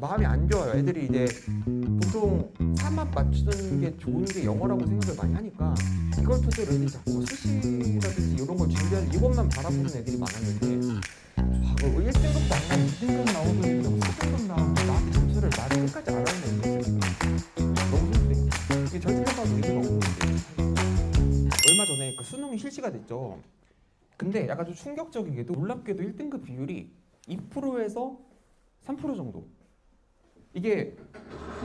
마음이 안 좋아요. 애들이 이제 보통 3만 맞추는 게 좋은 게 영어라고 생각을 많이 하니까 이걸 토대로 애들이 자꾸 수시라든지 이런 걸 준비하는 이것만 바라보는 애들이 많았는데 아, 그 1등급도 안 나오고 2등급 나오고 4등급 나오고 나한테 점수를 말을 끝까지 안 하는 지금 너무 힘들어. 이게 절대평가도 의미가 없는 데 얼마 전에 그 수능이 실시가 됐죠. 근데 약간 좀 충격적이게도 놀랍게도 1등급 비율이 2%에서 3% 정도. 이게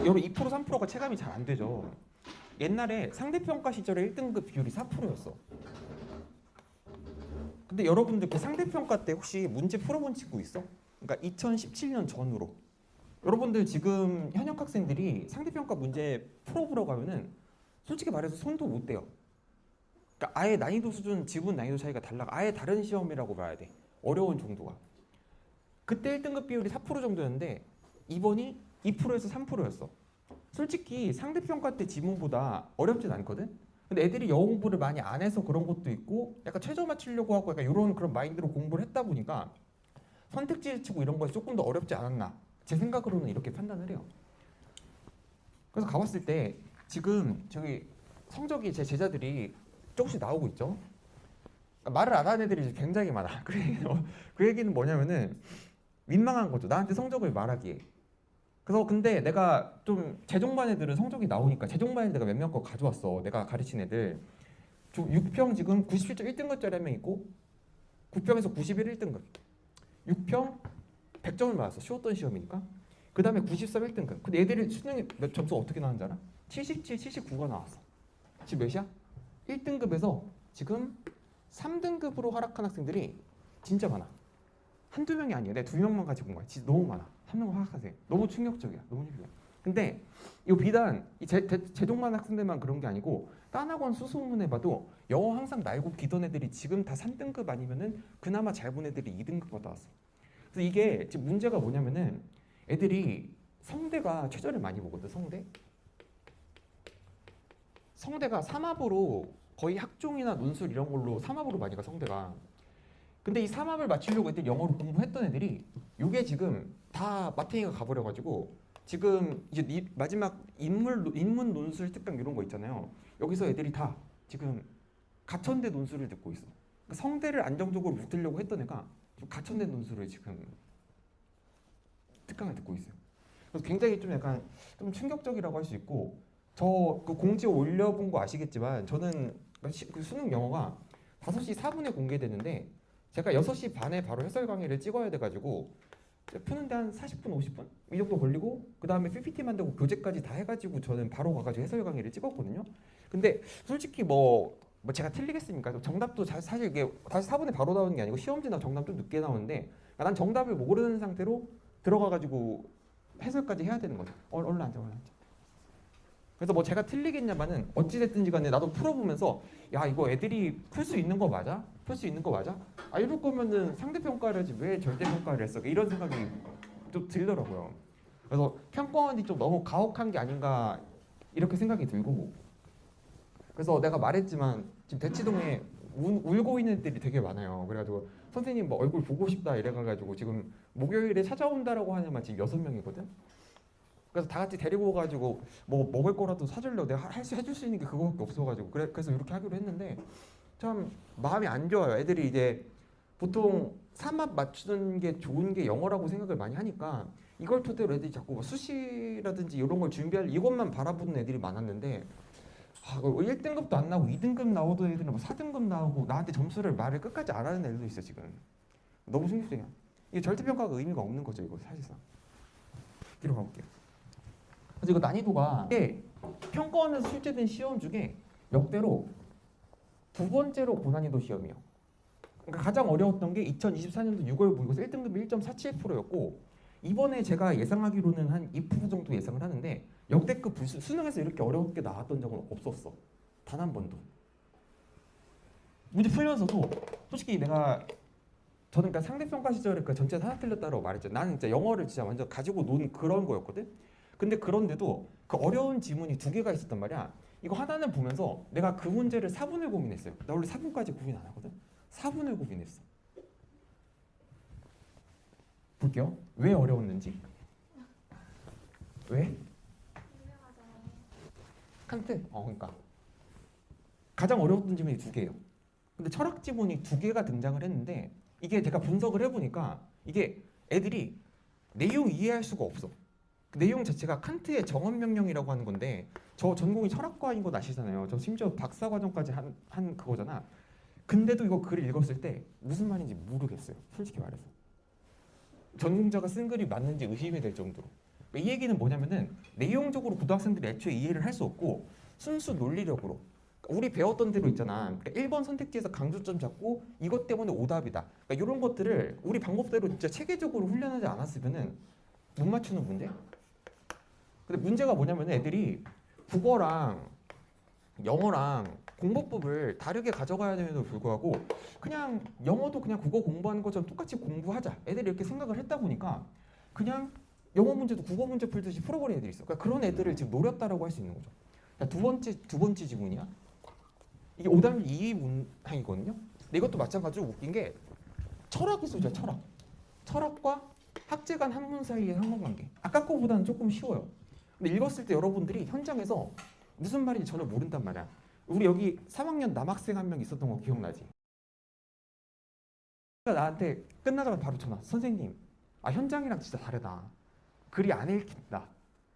여러분 2% 3%가 체감이 잘 안 되죠. 옛날에 상대평가 시절에 1등급 비율이 4%였어. 근데 여러분들 그 상대평가 때 혹시 문제 풀어본 친구 있어? 그러니까 2017년 전으로. 여러분들 지금 현역 학생들이 상대평가 문제 풀어보러 가면은 솔직히 말해서 손도 못 대요. 그러니까 아예 난이도 수준, 지분 난이도 차이가 달라. 아예 다른 시험이라고 봐야 돼. 어려운 정도가. 그때 1등급 비율이 4% 정도였는데 이번이 2%에서 3%였어. 솔직히 상대평가 때 지문보다 어렵진 않거든. 근데 애들이 영어 공부를 많이 안 해서 그런 것도 있고 약간 최저 맞추려고 하고 약간 이런 그런 마인드로 공부를 했다 보니까 선택지를 치고 이런 것이 조금 더 어렵지 않았나. 제 생각으로는 이렇게 판단을 해요. 그래서 가봤을 때 지금 저기 성적이 제 제자들이 조금씩 나오고 있죠. 말을 안 하는 애들이 굉장히 많아. 그 얘기는, 그 얘기는 뭐냐면은 민망한 거죠. 나한테 성적을 말하기에. 그래서 근데 내가 좀 재종반 애들은 성적이 나오니까 재종반 애들 내가 몇명 거 가져왔어. 내가 가르친 애들. 좀 6평 지금 97점 1등급짜리 한 명 있고 9평에서 91 1등급. 6평 100점을 맞았어. 쉬웠던 시험이니까. 그 다음에 93 1등급. 근데 애들이 수능에 몇 점수 어떻게 나왔는지 알아? 77, 79가 나왔어. 지금 몇이야? 1등급에서 지금 3등급으로 하락한 학생들이 진짜 많아. 한두 명이 아니야. 내가 두 명만 가지고 온 거야. 진짜 너무 많아. 한 명만 하락하세요. 너무 충격적이야. 너무 충격이야. 근데 이 비단 이 제, 제, 제동만 학생들만 그런 게 아니고 딴 학원 수소문해 봐도 영어 항상 날고 기던 애들이 지금 다 3등급 아니면은 그나마 잘 본 애들이 2등급 받아 왔어. 그래서 이게 지금 문제가 뭐냐면은 애들이 성대가 최저를 많이 보거든. 성대. 성대가 삼합으로 거의 학종이나 논술 이런 걸로 삼합으로 많이 가 성대가. 근데 이 삼합을 맞추려고 애들 영어로 공부했던 애들이 요게 지금 다 마탱이가 가버려가지고 지금 이제 이 마지막 인물 인문 논술 특강 이런 거 있잖아요. 여기서 애들이 다 지금 가천대 논술을 듣고 있어. 그러니까 성대를 안정적으로 붙으려고 했던 애가 좀 가천대 논술을 지금 특강을 듣고 있어요. 그래서 굉장히 좀 약간 좀 충격적이라고 할 수 있고 저 그 공지 올려본 거 아시겠지만 저는 시- 그 수능 영어가 5시 4분에 공개되는데 제가 6시 반에 바로 해설 강의를 찍어야 돼가지고 푸는데 한 40분 50분 이 정도 걸리고 그 다음에 PPT 만들고 교재까지 다 해가지고 저는 바로 가가지고 해설 강의를 찍었거든요. 근데 솔직히 뭐, 뭐 제가 틀리겠습니까? 정답도 자- 사실 이게 다시 4분에 바로 나오는 게 아니고 시험지나 정답 좀 늦게 나오는데 난 정답을 모르는 상태로 들어가가지고 해설까지 해야 되는 거죠. 얼- 얼른 앉아, 얼른 앉아. 그래서 뭐 제가 틀리겠냐마는 어찌됐든지 간에 나도 풀어보면서 야 이거 애들이 풀 수 있는 거 맞아? 풀 수 있는 거 맞아? 아 이럴 거면은 상대평가를 하지 왜 절대평가를 했어? 이런 생각이 좀 들더라고요. 그래서 평가원이 좀 너무 가혹한 게 아닌가 이렇게 생각이 들고 그래서 내가 말했지만 지금 대치동에 울, 울고 있는 애들이 되게 많아요. 그래가지고 선생님 뭐 얼굴 보고 싶다 이래가지고 지금 목요일에 찾아온다라고 하냐만 지금 여섯 명이거든. 그래서 다 같이 데리고 오가지고 뭐 먹을 거라도 사주려고 내가 할 수 해줄 수 있는 게 그거밖에 없어가지고 그래 그래서 이렇게 하기로 했는데 참 마음이 안 좋아요. 애들이 이제 보통 3합 맞추는 게 좋은 게 영어라고 생각을 많이 하니까 이걸 토대로 애들이 자꾸 뭐 수시라든지 이런 걸 준비할 이것만 바라보는 애들이 많았는데 아, 1등급도 안 나오고 2등급 나오던 애들은 뭐 4등급 나오고 나한테 점수를 말을 끝까지 안 하는 애들도 있어 지금. 너무 충격적이야 이게 절대평가가 의미가 없는 거죠 이거 사실상. 뒤로 가볼게요 그래서 이거 난이도가 이게 평가원에서 출제된 시험 중에 역대로 두 번째로 고난이도 시험이에요 그러니까 가장 어려웠던 게 2024년도 6월 모의고사 1등급이 1.47%였고 이번에 제가 예상하기로는 한 2% 정도 예상을 하는데 역대급 불수, 수능에서 이렇게 어렵게 나왔던 적은 없었어. 단 한 번도. 문제 풀면서도 솔직히 내가 저는 그러니까 상대평가 시절에 그 전체 하나 틀렸다고 말했죠. 나는 진짜 영어를 진짜 완전 가지고 논 그런 거였거든. 근데 그런데도 그 어려운 지문이 두 개가 있었단 말이야. 이거 하나는 보면서 내가 그 문제를 4분을 고민했어요. 나 원래 4분까지 고민 안 하거든. 4분을 고민했어. 볼게요. 왜 어려웠는지. 왜? 칸트. 어, 그러니까 가장 어려웠던 질문이 두 개예요. 근데 철학 지문이 두 개가 등장을 했는데 이게 제가 분석을 해보니까 이게 애들이 내용 이해할 수가 없어. 그 내용 자체가 칸트의 정언 명령이라고 하는 건데 저 전공이 철학과인 거 아시잖아요. 저 심지어 박사 과정까지 한, 한 그거잖아. 근데도 이거 글을 읽었을 때 무슨 말인지 모르겠어요. 솔직히 말해서. 전공자가 쓴 글이 맞는지 의심이 될 정도로. 이 얘기는 뭐냐면은 내용적으로 고등학생들이 애초에 이해를 할 수 없고 순수 논리력으로 우리 배웠던 대로 있잖아. 그러니까 1번 선택지에서 강조점 잡고 이것 때문에 오답이다. 그러니까 이런 것들을 우리 방법대로 진짜 체계적으로 훈련하지 않았으면은 못 맞추는 문제. 근데 문제가 뭐냐면 애들이 국어랑 영어랑 공부법을 다르게 가져가야 됨에도 불구하고 그냥 영어도 그냥 국어 공부하는 것처럼 똑같이 공부하자. 애들이 이렇게 생각을 했다 보니까 그냥 영어 문제도 국어 문제 풀듯이 풀어버린 애들이 있어. 그러니까 그런 애들을 지금 노렸다라고 할 수 있는 거죠. 자, 두 번째 두 번째 지문이야. 이게 오답률 2위 문항이거든요. 근데 이것도 마찬가지로 웃긴 게 철학 기술이야 철학. 철학과 학제 간 학문 사이의 상관관계. 아까 거보다는 조금 쉬워요. 근데 읽었을 때 여러분들이 현장에서 무슨 말인지 전혀 모른단 말이야. 우리 여기 3학년 남학생 한 명 있었던 거 기억나지? 그러니까 나한테 끝나자마자 바로 전화. 선생님, 아 현장이랑 진짜 다르다. 글이 안 읽힌다.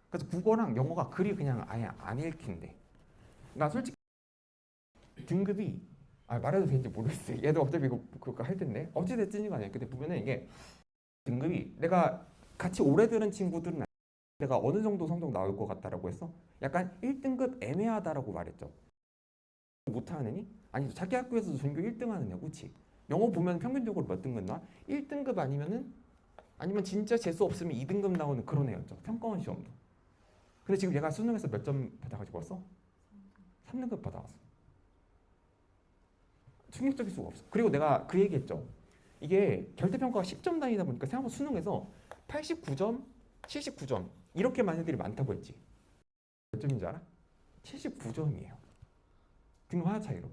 그래서 국어랑 영어가 글이 그냥 아예 안 읽힌대. 나 솔직히 등급이 아 말해도 되는지 모르겠어요. 얘도 어차피 이거 그거 할 텐데 어찌 됐든지 간에 근데 보면은 이게 등급이 내가 같이 오래 들은 친구들은 내가 어느 정도 성적 나올 것 같다라고 했어. 약간 1등급 애매하다라고 말했죠. 못하는 애니? 아니 자기 학교에서도 전교 1등 하는 애, 그렇지? 영어 보면 평균적으로 몇 등급 나와? 1등급 아니면은 아니면 진짜 재수 없으면 2등급 나오는 그런 애였죠. 평가원 시험도. 근데 지금 얘가 수능에서 몇 점 받아가지고 왔어? 3등급 받아왔어. 충격적일 수가 없어. 그리고 내가 그 얘기했죠. 이게 결대평가가 10점 단위다 보니까 생각보다 수능에서 89점, 79점 이렇게 많은 애들이 많다고 했지. 몇 점인 줄 알아? 79점이에요. 등급 하나 차이로.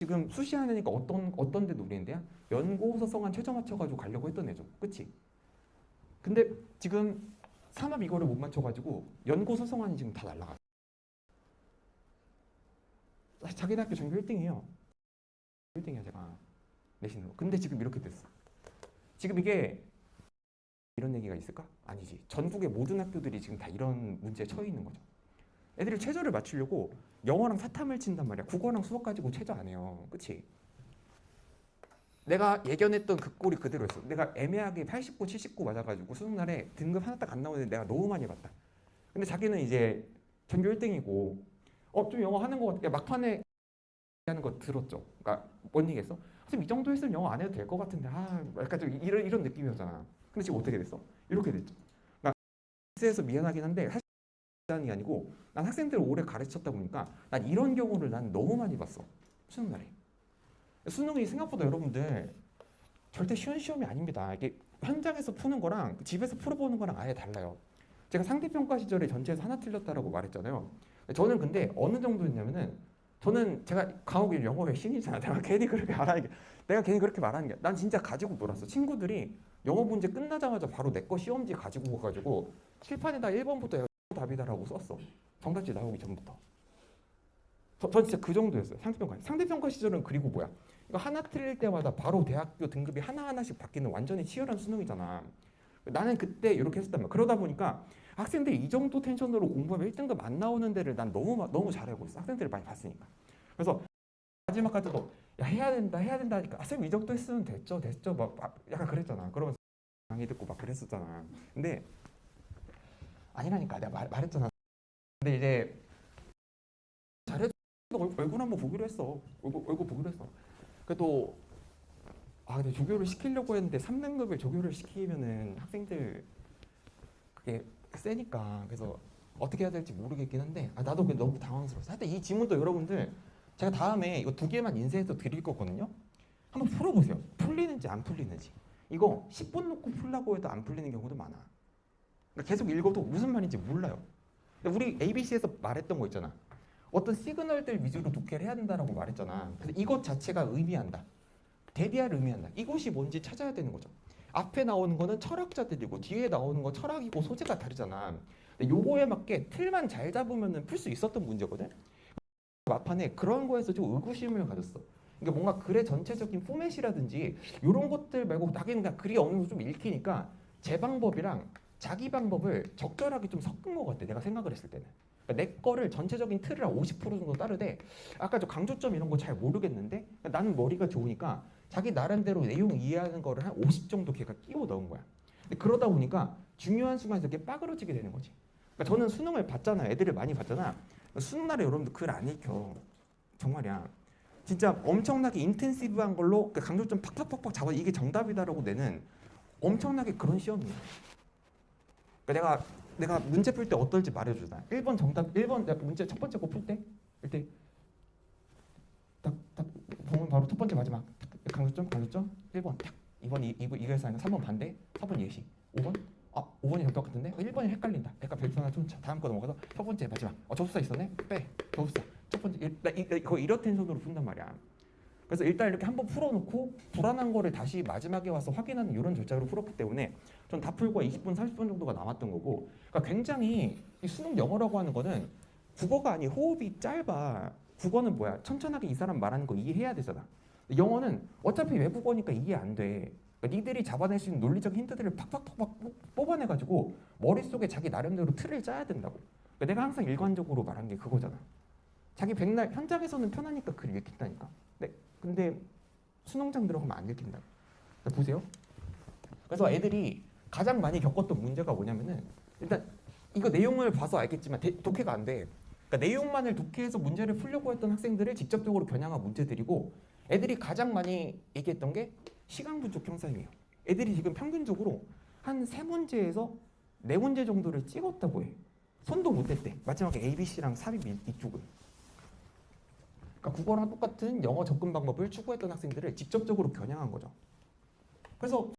지금 수시하니까 어떤 어떤 데 노리는데요? 연고 서 성한 최저 맞춰가지고 가려고 했던 애죠. 그치? 근데 지금 삼합 이거를 못 맞춰가지고 연고 서 성한이 지금 다 날라갔어. 자기네 학교 전교 1등이에요. 1등이야 제가 내신으로. 근데 지금 이렇게 됐어. 지금 이게 이런 얘기가 있을까? 아니지. 전국의 모든 학교들이 지금 다 이런 문제에 처해 있는 거죠. 애들이 최저를 맞추려고 영어랑 사탐을 친단 말이야. 국어랑 수학 가지고 최저 안 해요. 그치? 내가 예견했던 그 꼴이 그대로였어. 내가 애매하게 89, 79 맞아가지고 수능 날에 등급 하나 딱 안 나오는데 내가 너무 많이 봤다. 근데 자기는 이제 전교 1등이고 어 좀 영어 하는 거 같아. 막판에 하는 거 들었죠. 그러니까 뭔 얘기했어? 선생님 이 정도 했으면 영어 안 해도 될 것 같은데 아 약간 좀 이런 이런 느낌이었잖아. 근데 지금 어떻게 됐어? 이렇게 됐죠. 그러니까 미안하긴 한데 사실 미안이 아니고 난 학생들을 오래 가르쳤다 보니까 난 이런 경우를 난 너무 많이 봤어. 수능 날에. 수능이 생각보다 여러분들 절대 쉬운 시험이 아닙니다. 이게 현장에서 푸는 거랑 집에서 풀어보는 거랑 아예 달라요. 제가 상대평가 시절에 전체에서 하나 틀렸다라고 말했잖아요. 저는 근데 어느 정도였냐면은 저는 제가 강욱이 영어의 신이잖아. 내가 괜히 그렇게 게 내가 괜히 그렇게 말하는 게 난 진짜 가지고 놀았어. 친구들이 영어 문제 끝나자마자 바로 내 거 시험지 가지고 가가지고 칠판에다 1번부터 답이다라고 썼어. 정답지 나오기 전부터. 저, 전 진짜 그 정도였어요. 상대평가. 상대평가 시절은 그리고 뭐야? 이거 하나 틀릴 때마다 바로 대학교 등급이 하나 하나씩 바뀌는 완전히 치열한 수능이잖아. 나는 그때 이렇게 했었단 말이야. 그러다 보니까 학생들이 이 정도 텐션으로 공부하면 1등급 안 나오는 데를 난 너무 마- 너무 잘하고 있어. 학생들을 많이 봤으니까. 그래서 마지막까지도 야 해야 된다 해야 된다 하니까 아, 쌤이 정도 했으면 됐죠 됐죠 막, 막 약간 그랬잖아. 그러면서 강의 듣고 막 그랬었잖아. 근데 아니라니까 내가 말, 말했잖아. 근데 이제 잘해도 얼- 얼굴 한번 보기로 했어. 얼굴, 얼굴 보기로 했어. 그래도 아 근데 조교를 시키려고 했는데 3등급을 조교를 시키면은 학생들 그게 세니까 그래서 어떻게 해야 될지 모르겠긴 한데 아, 나도 그게 너무 당황스러웠어. 하여튼 이 지문도 여러분들 제가 다음에 이거 두 개만 인쇄해서 드릴 거거든요. 한번 풀어보세요. 풀리는지 안 풀리는지. 이거 10분 놓고 풀라고 해도 안 풀리는 경우도 많아. 그러니까 계속 읽어도 무슨 말인지 몰라요. 우리 ABC에서 말했던 거 있잖아. 어떤 시그널들 위주로 독해를 해야 된다라고 말했잖아. 그래서 이것 자체가 의미한다. 대비할 의미한다. 이것이 뭔지 찾아야 되는 거죠. 앞에 나오는 거는 철학자들이고 뒤에 나오는 거 철학이고 소재가 다르잖아. 근데 요거에 맞게 틀만 잘 잡으면은 풀수 있었던 문제거든. 막판에 그런 거에서 좀 의구심을 가졌어. 그러니까 뭔가 글의 전체적인 포맷이라든지 이런 것들 말고 나기는 그냥 글이 어느 정도 좀 읽히니까 제 방법이랑 자기 방법을 적절하게 좀 섞은 것 같아. 내가 생각을 했을 때는. 그러니까 내 거를 전체적인 틀을 한 50% 정도 따르되 아까 저 강조점 이런 거 잘 모르겠는데 나는 머리가 좋으니까 자기 나름대로 내용 이해하는 거를 한 50 정도 걔가 끼워 넣은 거야. 근데 그러다 보니까 중요한 순간에서 이렇게 빠그러지게 되는 거지. 그러니까 저는 수능을 봤잖아. 애들을 많이 봤잖아. 수능 날에 여러분들 글 안 읽혀. 정말이야. 진짜 엄청나게 인텐시브한 걸로 그 강조점 팍팍팍팍 잡아 이게 정답이다라고 내는 엄청나게 그런 시험이야. 그러니까 내가 내가 문제 풀 때 어떨지 말해주자. 1번 정답 1번 내가 문제 첫 번째 거 풀 때 이때 딱 딱 보면 바로 첫 번째 마지막 탁, 강조점 강조점 1번. 탁 2번 이, 이거 이거에서 아니라 3번 반대 4번 예시. 5번? 아 5번이 정답 같은데? 1번이 헷갈린다. 약간 별표 하나 좀 다음 거 넘어가서 첫 번째 마지막. 어 접수사 있었네? 빼. 접수사. 첫 번째 일, 나 이, 이- 거의 이렇 텐션으로 푼단 말이야. 그래서 일단 이렇게 한번 풀어놓고 불안한 거를 다시 마지막에 와서 확인하는 이런 절차로 풀었기 때문에 전 다 풀고 20분 30분 정도가 남았던 거고 그러니까 굉장히 이 수능 영어라고 하는 거는 국어가 아니 호흡이 짧아. 국어는 뭐야? 천천하게 이 사람 말하는 거 이해해야 되잖아 영어는 어차피 외국어니까 이해 안 돼. 그러니까 니들이 잡아낼 수 있는 논리적 힌트들을 팍팍팍팍 뽑- 뽑아내가지고 머릿속에 자기 나름대로 틀을 짜야 된다고. 그러니까 내가 항상 일관적으로 말한 게 그거잖아. 자기 백날 현장에서는 편하니까 글 읽힌다니까. 네, 근데 수능장 들어가면 안 읽힌다 자, 보세요. 그래서 애들이 가장 많이 겪었던 문제가 뭐냐면은 일단 이거 내용을 봐서 알겠지만 대- 독해가 안 돼. 그러니까 내용만을 독해해서 문제를 풀려고 했던 학생들을 직접적으로 겨냥한 문제들이고 애들이 가장 많이 얘기했던 게 시간 부족 형상이에요. 애들이 지금 평균적으로 한 세 문제에서 네 문제 정도를 찍었다고 해. 손도 못 댔대. 마지막에 A, B, C랑 삽입 이- 이쪽을. 그러니까 국어랑 똑같은 영어 접근 방법을 추구했던 학생들을 직접적으로 겨냥한 거죠. 그래서